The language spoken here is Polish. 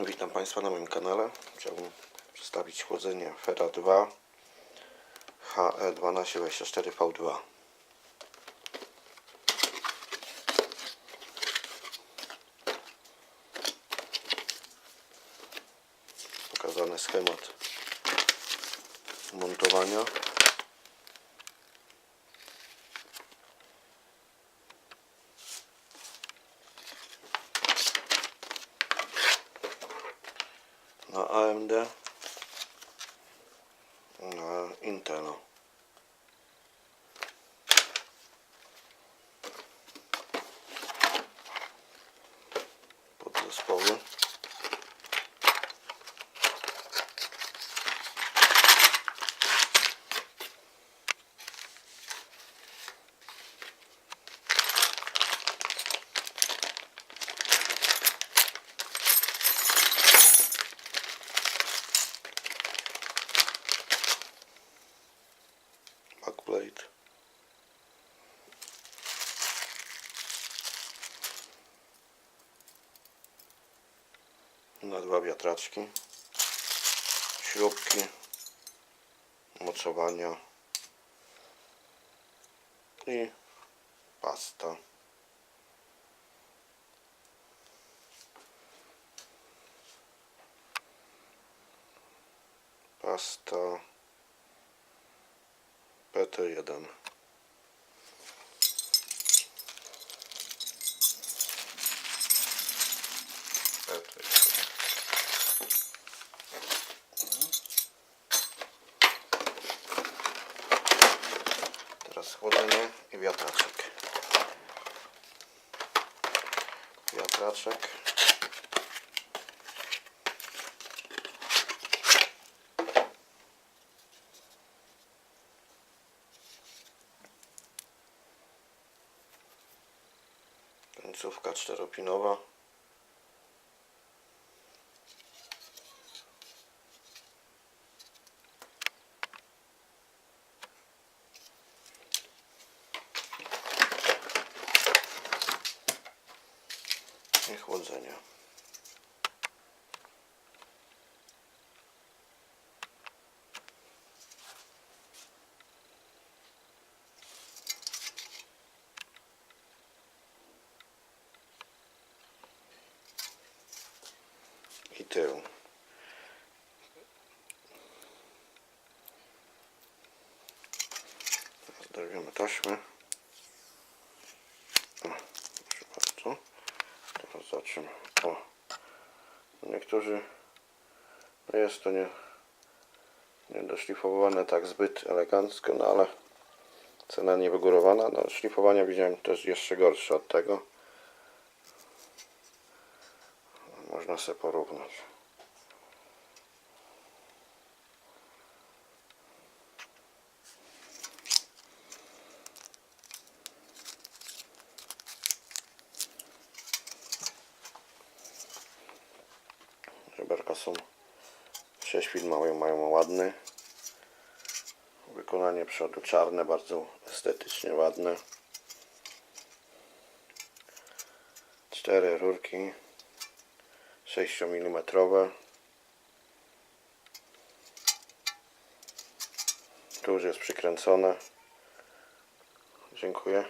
Witam Państwa na moim kanale. Chciałbym przedstawić chłodzenie Fera 2 E HE1224V2. Pokazany schemat montowania. Na AMD na Intel backplate na dwa wiatraczki. Śrubki. Mocowania. I pasta. Pasta PT1 PT1 Teraz chłodzenie i wiatraczek. Wiatraczek. Końcówka czteropinowa. i chłodzenia. I tył. Teraz Dorwiemy taśmę. O, proszę bardzo. Teraz zobaczymy. O. Niektórzy no jest to nie, nie doszlifowane tak zbyt elegancko, no ale cena nie wygórowana. No, szlifowania widziałem też jeszcze gorsze od tego. Można sobie porównać. Żeberka są prześwit mają, mają ładny. Wykonanie przodu czarne, bardzo estetycznie ładne. Cztery rurki 6 mm. Tu już jest przykręcone. Dziękuję.